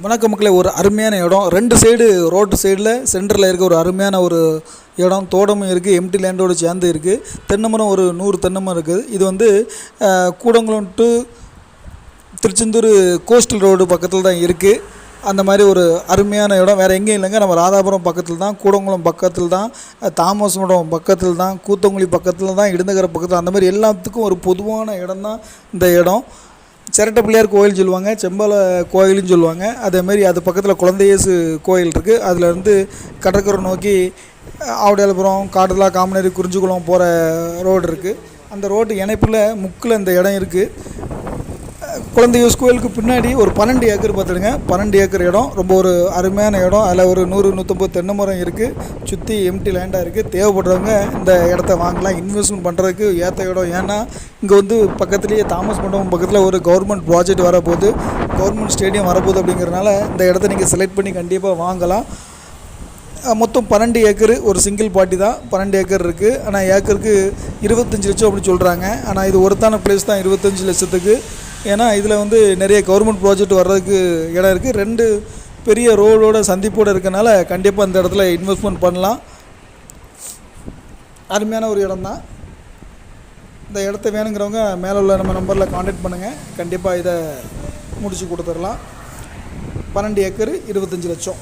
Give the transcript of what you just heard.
வணக்க மக்களே ஒரு அருமையான இடம். ரெண்டு சைடு ரோட்டு சைடில் சென்டரில் இருக்க ஒரு அருமையான ஒரு இடம். தோட்டமும் இருக்குது எம்டி லேண்டோடு சேர்ந்து இருக்குது தென்னமரம் ஒரு நூறு தென்னமரம் இருக்குது. இது வந்து Kudankulam to Tiruchendur coastal road பக்கத்தில் தான் இருக்குது அந்த மாதிரி ஒரு அருமையான இடம். வேறு எங்கேயும் இல்லைங்க. நம்ம ராதாபுரம் பக்கத்தில் தான் கூடங்குளம் பக்கத்தில் தான் அஹ், தாமசமடம் பக்கத்தில் தான் கூத்தங்குழி பக்கத்தில் தான் இடுந்தகரை பக்கத்தில் அந்த மாதிரி எல்லாத்துக்கும் ஒரு பொதுவான இடம் தான் இந்த இடம். சிரட்டை பிள்ளையார் கோயில் சொல்லுவாங்க செம்பல கோயில்னு சொல்லுவாங்க. அதேமாரி அது பக்கத்தில் குழந்தையேசு கோயில் இருக்குது அதில் இருந்து கடற்கரை நோக்கி ஆவடியாலபுரம் காடுதலா காமநேரி குறிஞ்சிக்குளம் போகிற ரோடு இருக்குது அந்த ரோட்டு இணைப்பில் முக்கில் இந்த இடம் இருக்குது குழந்தையூஸ் கோயிலுக்கு பின்னாடி ஒரு பன்னெண்டு ஏக்கர் பார்த்துடுங்க. பன்னெண்டு ஏக்கர் இடம் ரொம்ப ஒரு அருமையான இடம். அதில் ஒரு நூறு நூற்றம்பது தென்னை மரம் இருக்குது சுற்றி எம்டி லேண்டாக இருக்குது தேவைப்படுறவங்க இந்த இடத்த வாங்கலாம். இன்வெஸ்ட்மெண்ட் பண்ணுறதுக்கு ஏற்ற இடம். ஏன்னா இங்கே வந்து பக்கத்துலேயே தாமஸ் மண்டபம் பக்கத்தில் ஒரு கவர்மெண்ட் ப்ராஜெக்ட் வரப்போகுது. கவர்மெண்ட் ஸ்டேடியம் வரப்போகுது அப்படிங்கிறனால இந்த இடத்த நீங்கள் செலக்ட் பண்ணி கண்டிப்பாக வாங்கலாம். மொத்தம் பன்னெண்டு ஏக்கர் ஒரு சிங்கிள் பார்ட்டி தான். பன்னெண்டு ஏக்கர் இருக்குது ஆனால் ஏக்கருக்கு இருபத்தஞ்சி லட்சம் அப்படின்னு சொல்கிறாங்க ஆனால் இது ஒருத்தான பிளேஸ் தான். இருபத்தஞ்சி லட்சத்துக்கு. ஏன்னா இதில் வந்து நிறைய கவர்மெண்ட் ப்ராஜெக்ட் வர்றதுக்கு இடம் இருக்குது ரெண்டு பெரிய ரோடோட சந்திப்போடு இருக்கனால கண்டிப்பாக இந்த இடத்துல இன்வெஸ்ட்மெண்ட் பண்ணலாம். அருமையான ஒரு இடம் தான் இந்த இடத்த வேணுங்கிறவங்க மேலே உள்ள நம்ம நம்பரில் காண்டாக்ட் பண்ணுங்கள் கண்டிப்பாக இதை முடித்து கொடுத்துடலாம். பன்னெண்டு ஏக்கர் இருபத்தஞ்சி லட்சம்.